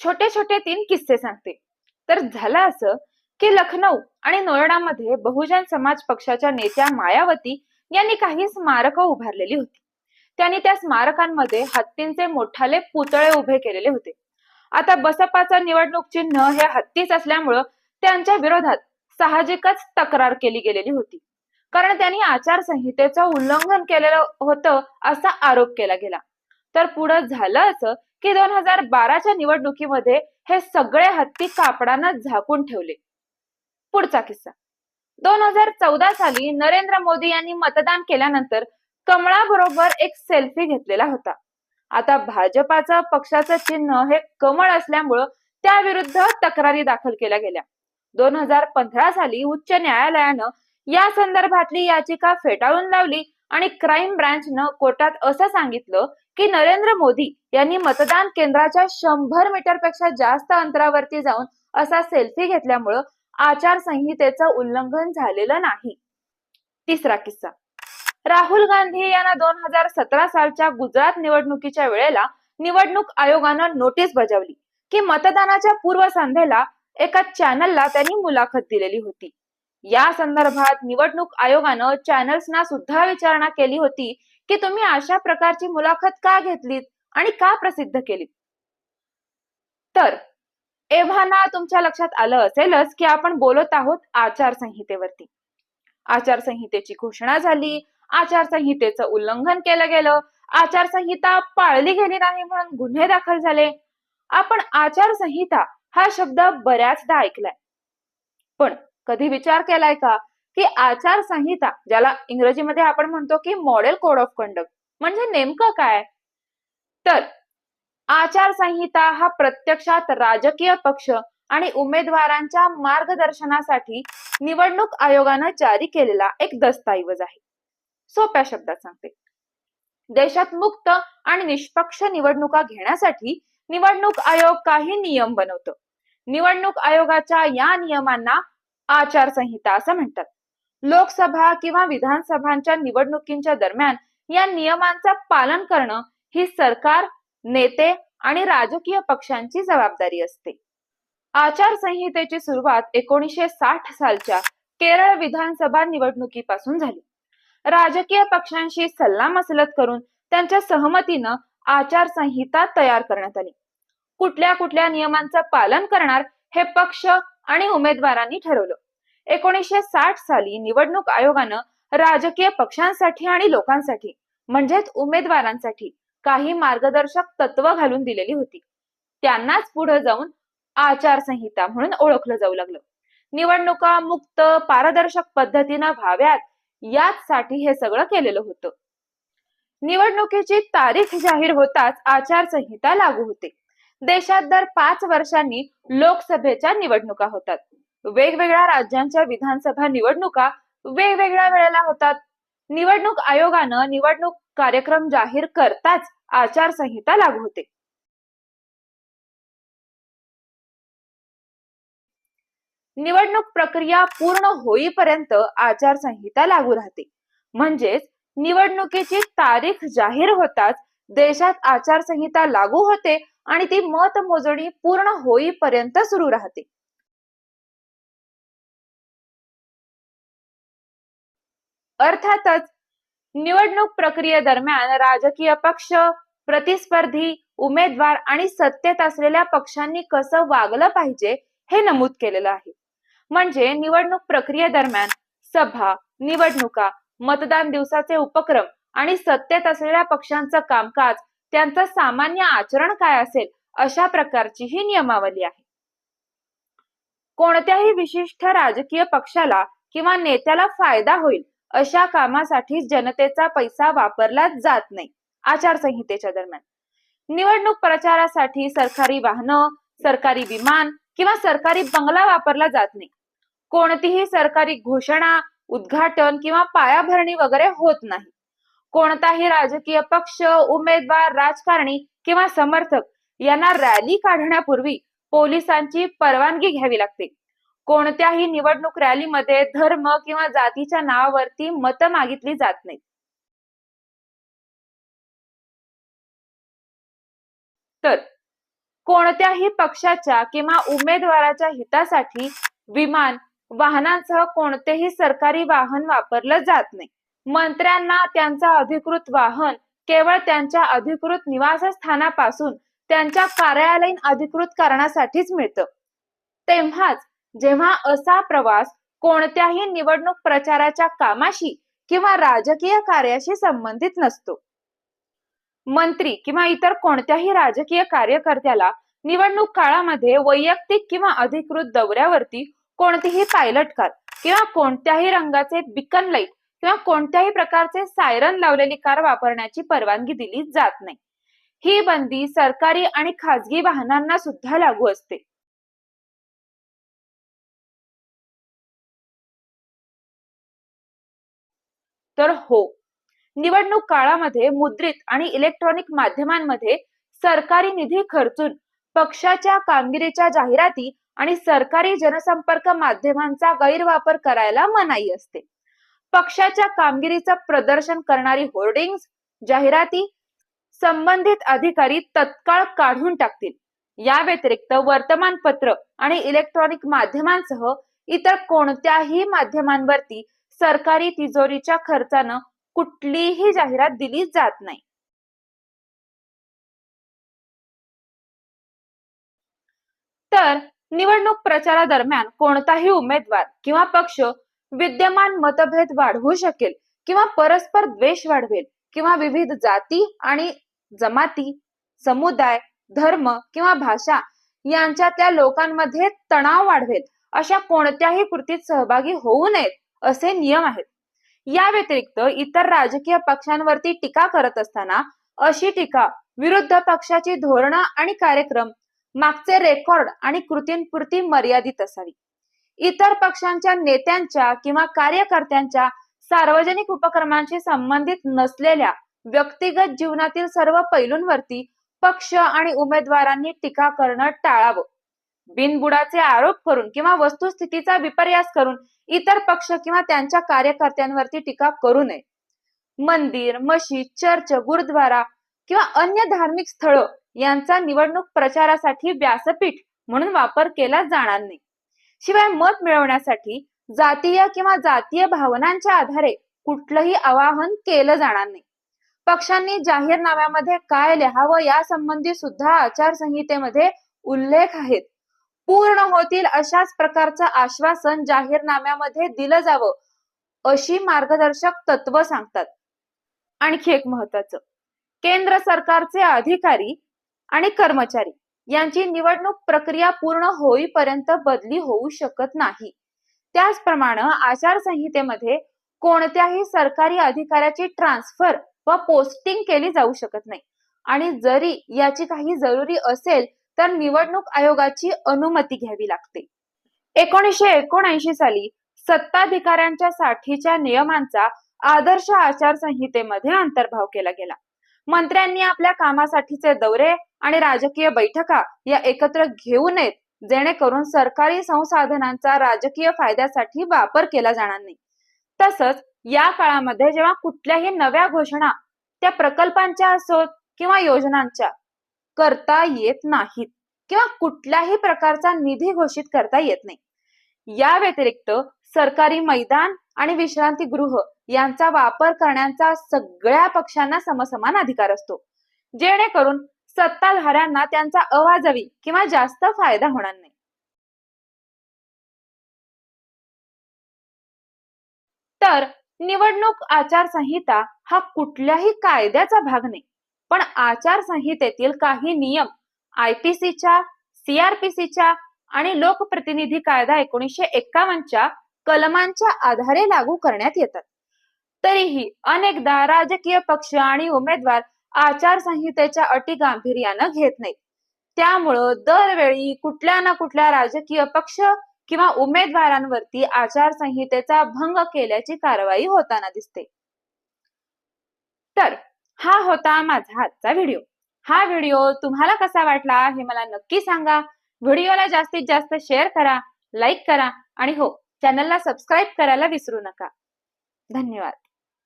छोटे छोटे तीन किस्से सांगते. तर झालं असं की लखनौ आणि नोएडामध्ये बहुजन समाज पक्षाच्या नेत्या मायावती यांनी काही स्मारकं उभारलेली होती. त्यांनी त्या स्मारकांमध्ये हत्तींचे मोठाले पुतळे उभे केलेले होते. आता बसपाचं निवडणूक चिन्ह हे हत्तीच असल्यामुळं त्यांच्या विरोधात साहजिकच तक्रार केली गेलेली होती. कारण त्यांनी आचारसंहितेचं उल्लंघन केलेलं होतं असा आरोप केला गेला. तर पुढं झालं असं की दोन हजार बाराच्या निवडणुकीमध्ये हे सगळे हत्ती कापडानं झाकून ठेवले. पुढचा किस्सा. दोन हजार चौदा साली नरेंद्र मोदी यांनी मतदान केल्यानंतर कमळाबरोबर एक सेल्फी घेतलेला होता. आता भाजपाचं पक्षाचं चिन्ह हे कमळ असल्यामुळं त्याविरुद्ध तक्रारी दाखल केल्या गेल्या. दोन हजार पंधरा साली उच्च न्यायालयानं या संदर्भातली याचिका फेटाळून लावली आणि क्राईम ब्रांचनं कोर्टात असं सांगितलं की नरेंद्र मोदी यांनी मतदान केंद्राच्या शंभर मीटरपेक्षा जास्त अंतरावरती जाऊन असा सेल्फी घेतल्यामुळं आचारसंहितेचं उल्लंघन झालेलं नाही. तिसरा किस्सा. राहुल गांधी यांना दोन हजार सतरा सालच्या गुजरात निवडणुकीच्या वेळेला निवडणूक आयोगानं नोटीस बजावली की मतदानाच्या पूर्वसंध्येला एका चॅनलला त्यांनी मुलाखत दिलेली होती. या संदर्भात निवडणूक आयोगानं चॅनल्सना सुद्धा विचारणा केली होती की तुम्ही अशा प्रकारची मुलाखत का घेतलीत आणि का प्रसिद्ध केलीत? तर एव्हाना तुमच्या लक्षात आलं असेलच की आपण बोलत आहोत आचारसंहितेवरती. आचारसंहितेची घोषणा झाली आचारसंहितेचं उल्लंघन केलं गेलं आचारसंहिता पाळली गेली नाही म्हणून गुन्हे दाखल झाले. आपण आचारसंहिता हा शब्द बऱ्याचदा ऐकलाय. पण कधी विचार केलाय का? की आचारसंहिता ज्याला इंग्रजीमध्ये आपण म्हणतो की मॉडेल कोड ऑफ कंडक्ट म्हणजे नेमकं काय? तर आचारसंहिता हा प्रत्यक्षात राजकीय पक्ष आणि उमेदवारांच्या मार्गदर्शनासाठी निवडणूक आयोगानं जारी केलेला एक दस्तऐवज आहे. सोप्या शब्दात सांगते. देशात मुक्त आणि निष्पक्ष निवडणुका घेण्यासाठी निवडणूक आयोग काही नियम बनवतो. निवडणूक आयोगाच्या या नियमांना आचारसंहिता असं म्हणतात. लोकसभा किंवा विधानसभांच्या निवडणुकींच्या दरम्यान या नियमांचं पालन करणं ही सरकार नेते आणि राजकीय पक्षांची जबाबदारी असते. आचारसंहितेची सुरुवात एकोणीसशे साठ सालच्या केरळ विधानसभा निवडणुकीपासून झाली. राजकीय पक्षांशी सल्लामसलत करून त्यांच्या सहमतीनं आचारसंहिता तयार करण्यात आली. कुठल्या कुठल्या नियमांचं पालन करणार हे पक्ष आणि उमेदवारांनी ठरवलं. एकोणीसशे साठ साली निवडणूक आयोगानं राजकीय पक्षांसाठी आणि लोकांसाठी म्हणजेच उमेदवारांसाठी काही मार्गदर्शक तत्व घालून दिलेली होती. त्यांनाच पुढे जाऊन आचारसंहिता म्हणून ओळखलं जाऊ लागलं. निवडणुका मुक्त पारदर्शक पद्धतीनं व्हाव्यात याचसाठी हे सगळं केलेलं होतं. निवडणुकीची तारीख जाहीर होताच आचारसंहिता लागू होते. देशात दर पाच वर्षांनी लोकसभेच्या निवडणुका होतात. वेगवेगळ्या राज्यांच्या विधानसभा निवडणुका वेगवेगळ्या वेळेला होतात. निवडणूक आयोगानं निवडणूक कार्यक्रम जाहीर करताच आचारसंहिता लागू होते. निवडणूक प्रक्रिया पूर्ण होईपर्यंत आचारसंहिता लागू राहते. म्हणजेच निवडणुकीची तारीख जाहीर होताच देशात आचारसंहिता लागू होते आणि ती मतमोजणी पूर्ण होईपर्यंत सुरू राहते. अर्थातच निवडणूक प्रक्रियेदरम्यान राजकीय पक्ष प्रतिस्पर्धी उमेदवार आणि सत्तेत असलेल्या पक्षांनी कसं वागलं पाहिजे हे नमूद केलेलं आहे. म्हणजे निवडणूक प्रक्रियेदरम्यान सभा निवडणुका मतदान दिवसाचे उपक्रम आणि सत्तेत असलेल्या पक्षांचं कामकाज त्यांचं सामान्य आचरण काय असेल अशा प्रकारची ही नियमावली आहे. कोणत्याही विशिष्ट राजकीय पक्षाला किंवा नेत्याला फायदा होईल अशा कामासाठी जनतेचा पैसा वापरला जात नाही आचारसंहितेच्या दरम्यान. निवडणूक प्रचारासाठी सरकारी वाहनं सरकारी विमान किंवा सरकारी बंगला वापरला जात नाही. कोणतीही सरकारी घोषणा उद्घाटन किंवा पायाभरणी वगैरे होत नाही. कोणताही राजकीय पक्ष उमेदवार राजकारणी किंवा समर्थक यांना रॅली काढण्यापूर्वी पोलिसांची परवानगी घ्यावी लागते. कोणत्याही निवडणूक रॅलीमध्ये धर्म किंवा जातीच्या नावावरती मतं मागितली जात नाही तर कोणत्याही पक्षाच्या किंवा उमेदवाराच्या हितासाठी विमान वाहनांसह कोणतेही सरकारी वाहन वापरलं जात नाही. मंत्र्यांना त्यांचा अधिकृत वाहन केवळ त्यांच्या अधिकृत निवासस्थानापासून त्यांच्या कार्यालयीन अधिकृत कारणासाठीच मिळतं. तेव्हाच जेव्हा असा प्रवास कोणत्याही निवडणूक प्रचाराच्या कामाशी किंवा राजकीय कार्याशी संबंधित नसतो. मंत्री किंवा इतर कोणत्याही राजकीय कार्यकर्त्याला निवडणूक काळामध्ये वैयक्तिक किंवा अधिकृत दौऱ्यावरती कोणतीही पायलट कार किंवा कोणत्याही रंगाचे बिकन लाइट किंवा कोणत्याही प्रकारचे सायरन लावलेली कार वापरण्याची परवानगी दिली जात नाही. ही बंदी सरकारी आणि खाजगी वाहनांना सुद्धा लागू असते. तर हो निवडणूक काळामध्ये मुद्रित आणि इलेक्ट्रॉनिक माध्यमांमध्ये सरकारी निधी खर्चून पक्षाच्या कामगिरीच्या जाहिराती आणि सरकारी जनसंपर्क माध्यमांचा गैरवापर करायला मनाई असते. पक्षाच्या कामगिरीचं प्रदर्शन करणारी होर्डिंग्स जाहिराती संबंधित अधिकारी तत्काळ काढून टाकतील. या व्यतिरिक्त वर्तमानपत्र आणि इलेक्ट्रॉनिक माध्यमांसह इतर कोणत्याही माध्यमांवरती सरकारी तिजोरीच्या खर्चानं कुठलीही जाहिरात दिली जात नाही. तर निवडणूक प्रचारादरम्यान कोणताही उमेदवार किंवा पक्ष विद्यमान मतभेद वाढवू शकेल किंवा परस्पर द्वेष वाढवेल किंवा विविध जाती आणि जमाती समुदाय धर्म किंवा भाषा यांच्यातल्या लोकांमध्ये तणाव वाढवेल. अशा कोणत्याही कृतीत सहभागी होऊ नयेत असे नियम आहेत. या व्यतिरिक्त इतर राजकीय पक्षांवरती टीका करत असताना अशी टीका विरुद्ध पक्षाची धोरणं आणि कार्यक्रम मागचे रेकॉर्ड आणि कृतींपुरती मर्यादित असावी. इतर पक्षांच्या नेत्यांच्या किंवा कार्यकर्त्यांच्या सार्वजनिक उपक्रमांशी संबंधित नसलेल्या व्यक्तिगत जीवनातील सर्व पैलूंवरती पक्ष आणि उमेदवारांनी टीका करणं टाळावं. बिनबुडाचे आरोप करून किंवा वस्तुस्थितीचा विपर्यास करून इतर पक्ष किंवा त्यांच्या कार्यकर्त्यांवरती टीका करू नये. मंदिर मशीद चर्च गुरुद्वारा किंवा अन्य धार्मिक स्थळ यांचा निवडणूक प्रचारासाठी व्यासपीठ म्हणून वापर केला जाणार नाही. शिवाय मत मिळवण्यासाठी जातीय किंवा जातीय भावनांच्या आधारे कुठलंही आवाहन केलं जाणार नाही. पक्षांनी जाहीरनाम्यामध्ये काय लिहावं या संबंधी सुद्धा आचारसंहितेमध्ये उल्लेख आहेत. पूर्ण होतील अशाच प्रकारचं आश्वासन जाहीरनाम्यामध्ये दिलं जावं अशी मार्गदर्शक तत्व सांगतात. आणखी एक महत्वाचं केंद्र सरकारचे अधिकारी आणि कर्मचारी. यांची निवडणूक प्रक्रिया पूर्ण होईपर्यंत बदली होऊ शकत नाही. त्याचप्रमाणे आचारसंहितेमध्ये कोणत्याही सरकारी अधिकाऱ्याची ट्रान्सफर व पोस्टिंग केली जाऊ शकत नाही. आणि जरी याची काही जरुरी असेल तर निवडणूक आयोगाची अनुमती घ्यावी लागते. एकोणीसशे एकोणऐंशी साली सत्ताधिकाऱ्यांच्या साठीच्या नियमांचा आदर्श आचारसंहितेमध्ये अंतर्भाव केला गेला. मंत्र्यांनी आपल्या कामासाठीचे दौरे आणि राजकीय बैठका या एकत्र घेऊ नयेत जेणेकरून सरकारी संसाधनांचा राजकीय फायद्यासाठी वापर केला जाणार नाही. तसंच या काळामध्ये जेव्हा कुठल्याही नव्या घोषणा त्या प्रकल्पांच्या असोत किंवा योजनांच्या करता येत नाहीत किंवा कुठल्याही प्रकारचा निधी घोषित करता येत नाही. या व्यतिरिक्त सरकारी मैदान आणि विश्रांतीगृह यांचा वापर करण्याचा सगळ्या पक्षांना समसमान अधिकार असतो. जेणेकरून सत्ताधाऱ्यांना त्यांचा अवाजवी किंवा जास्त फायदा होणार नाही. तर निवडणूक आचारसंहिता हा कुठल्याही कायद्याचा भाग नाही. पण आचारसंहितेतील काही नियम आयपीसीच्या सीआरपीसीच्या आणि लोकप्रतिनिधी कायदा एकोणीसशे एक्कावन्नच्या कलमांच्या आधारे लागू करण्यात येतात. तरीही अनेकदा राजकीय पक्ष आणि उमेदवार आचारसंहितेच्या अटी गांभीर्यानं घेत नाही त्यामुळं दरवेळी कुठल्या ना कुठल्या राजकीय पक्ष किंवा उमेदवारांवरती आचारसंहितेचा भंग केल्याची कारवाई होताना दिसते. तर हा होता माझा आजचा व्हिडिओ. हा व्हिडिओ तुम्हाला कसा वाटला हे मला नक्की सांगा. व्हिडिओला जास्तीत जास्त शेअर करा लाईक करा आणि हो चॅनलला सबस्क्राईब करायला विसरू नका. धन्यवाद.